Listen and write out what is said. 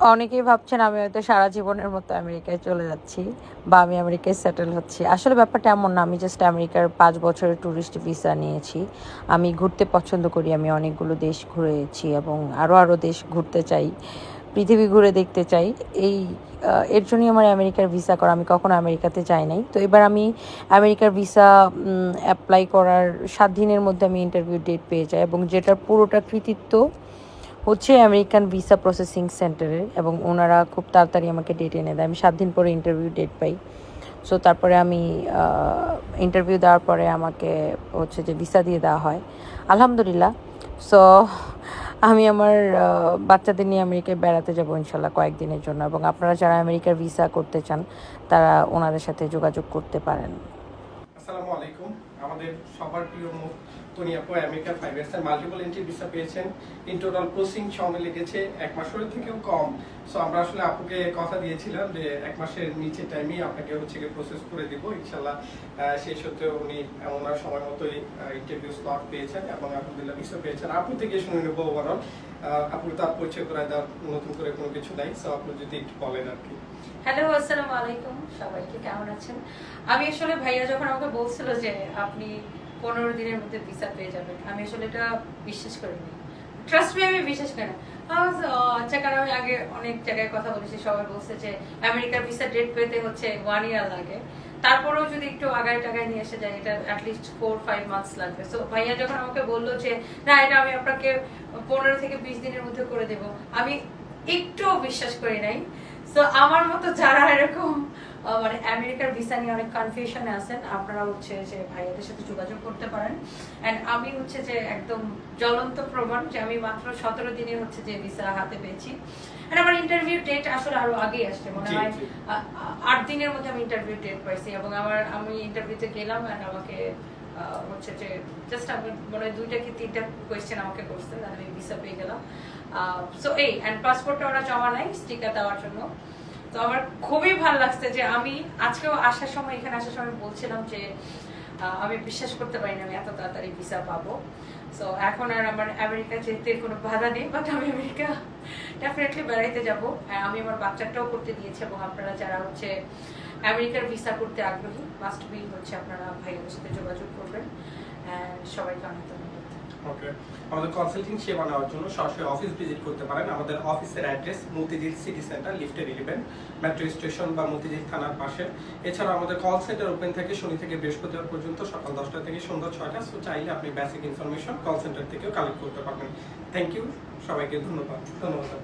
অনেকেই ভাবছেন আমি হয়তো সারা জীবনের মতো আমেরিকায় চলে যাচ্ছি বা আমি আমেরিকায় সেটেল হচ্ছি। আসলে ব্যাপারটা এমন না, আমি জাস্ট আমেরিকার পাঁচ বছরের ট্যুরিস্ট ভিসা নিয়েছি। আমি ঘুরতে পছন্দ করি, আমি অনেকগুলো দেশ ঘুরেছি এবং আরও আরও দেশ ঘুরতে চাই, পৃথিবী ঘুরে দেখতে চাই। এই এর জন্যই আমার আমেরিকার ভিসা করা, আমি কখনো আমেরিকাতে যাই নাই। তো এবার আমি আমেরিকার ভিসা অ্যাপ্লাই করার সাত দিনের মধ্যে আমি ইন্টারভিউ ডেট পেয়ে যাই এবং যেটার পুরোটা কৃতিত্ব হচ্ছে আমেরিকান ভিসা প্রসেসিং সেন্টারে এবং ওনারা খুব তাড়াতাড়ি আমাকে ডেট এনে দেয়। আমি সাত দিন পরে ইন্টারভিউ ডেট পাই। সো তারপরে আমি ইন্টারভিউ দেওয়ার পরে আমাকে হচ্ছে যে ভিসা দিয়ে দেওয়া হয়। আলহামদুলিল্লাহ। সো আমি আমার বাচ্চাদের নিয়ে আমেরিকায় বেড়াতে যাব ইনশাল্লাহ কয়েকদিনের জন্য এবং আপনারা যারা আমেরিকার ভিসা করতে চান, তারা ওনাদের সাথে যোগাযোগ করতে পারেন। আসসালামু আলাইকুম। আমাদের সবার প্রিয় মুখ টনি আপু আমেরিকার ফাইভ এর মাল্টিপল এন্ট্রি ভিসা পেয়েছেন। ইন টোটাল প্রসিং সময় লেগেছে এক মাসের থেকেও কম। সো আমরা আসলে আপুকে কথা দিয়েছিলাম যে এক মাসের নিচে টাইমেই আপনাকে হচ্ছে গিয়ে প্রসেস করে দিব। ইনশাল্লাহ সেই সত্ত্বেও উনি ওনার সময় মতোই ইন্টারভিউ স্লট পেয়েছেন এবং আলহামদুলিল্লাহ ভিসা পেয়েছেন। আপু থেকে শুনে নেব ওভারঅল আপুর তার পরিচয় করে দেওয়ার নতুন করে কোনো কিছু নাই। সো আপনি যদি একটু বলেন আর কি। হ্যালো আসসালামু আলাইকুম। সবাইকে কেমন আছেন? আমি আসলে ভাইয়া যখন আমাকে বলছিল যে আপনি পনেরো দিনের মধ্যে ভিসা পেয়ে যাবেন আমি আসলে এটা বিশ্বাস করিনি। ট্রাস্ট মি আমি বিশ্বাস করি না। I was, আহ, আচ্ছা কারণ আমি আগে অনেক জায়গায় কথা বলেছি সবাই বলছে যে আমেরিকার ভিসা ডেট পেতে হচ্ছে ওয়ান ইয়ার লাগে। তারপরেও যদি একটু আগায় টাগায় নিয়ে এসে যায় এটা at least four five months লাগবে। সো ভাইয়া যখন আমাকে বলল যে না এটা আমি আপনাকে পনেরো থেকে বিশ দিনের মধ্যে করে দেব আমি একটুও বিশ্বাস করি নাই। সো আমার মতো যারা এরকম মানে আমেরিকার ভিসা নিয়ে অনেক কনফিউশনে আছেন। আপনারা হচ্ছে যে ভাইয়াদের সাথে যোগাযোগ করতে পারেন। এন্ড আমি হচ্ছে যে একদম জ্বলন্ত প্রমাণ যে আমি মাত্র সতেরো দিনে হচ্ছে যে ভিসা হাতে পেয়েছি। এন্ড আমার ইন্টারভিউ ডেট আসলে আরও আগেই আসছে। মনে হয় আট দিনের মধ্যে আমি ইন্টারভিউ ডেট পাইছি। এবং আমার আমি ইন্টারভিউতে গেলাম এন্ড আমাকে হচ্ছে যে জাস্ট আমি মনে হয় দুইটা কি তিনটা কোয়েশ্চেন আমাকে করছে আমি ভিসা পেয়ে গেলাম। সো এই অ্যান্ড পাসপোর্টটা ওরা জমা নাই স্টিকার দেওয়ার জন্য। তো আমার খুবই ভালো লাগছে যে আমি আজকেও আসার সময়, এখানে আসার সময় বলছিলাম যে আমি বিশ্বাস করতে পারি না আমি এত তাড়াতাড়ি ভিসা পাবো। সো এখন আর আমার আমেরিকা যেতে কোনো বাধা নেই বাট আমি আমেরিকা ডেফিনেটলি বেড়াইতে যাব। আমি আমার বাচ্চাটাও করতে দিয়েছি এবং আপনারা যারা হচ্ছে আমেরিকার ভিসা করতে আগ্রহী মাস্ট বি হচ্ছে আপনারা ভাইয়ের সাথে যোগাযোগ করবেন। সবাইকে অনেক ধন্যবাদ। আমাদের কনসাল্টিং সেবা নেওয়ার জন্য সরাসরি অফিস ভিজিট করতে পারেন। আমাদের অফিসের অ্যাড্রেস মতিঝিল সিটি সেন্টার লিফটের ইলেভেন মেট্রো স্টেশন বা মতিঝিল থানার পাশে। এছাড়া আমাদের কল সেন্টার ওপেন থাকে শনি থেকে বৃহস্পতিবার পর্যন্ত সকাল দশটা থেকে সন্ধ্যা ছয়টা। সো চাইলে আপনি বেসিক ইনফরমেশন কল সেন্টার থেকেও কালেক্ট করতে পারবেন। থ্যাংক ইউ সবাইকে ধন্যবাদ। ধন্যবাদ।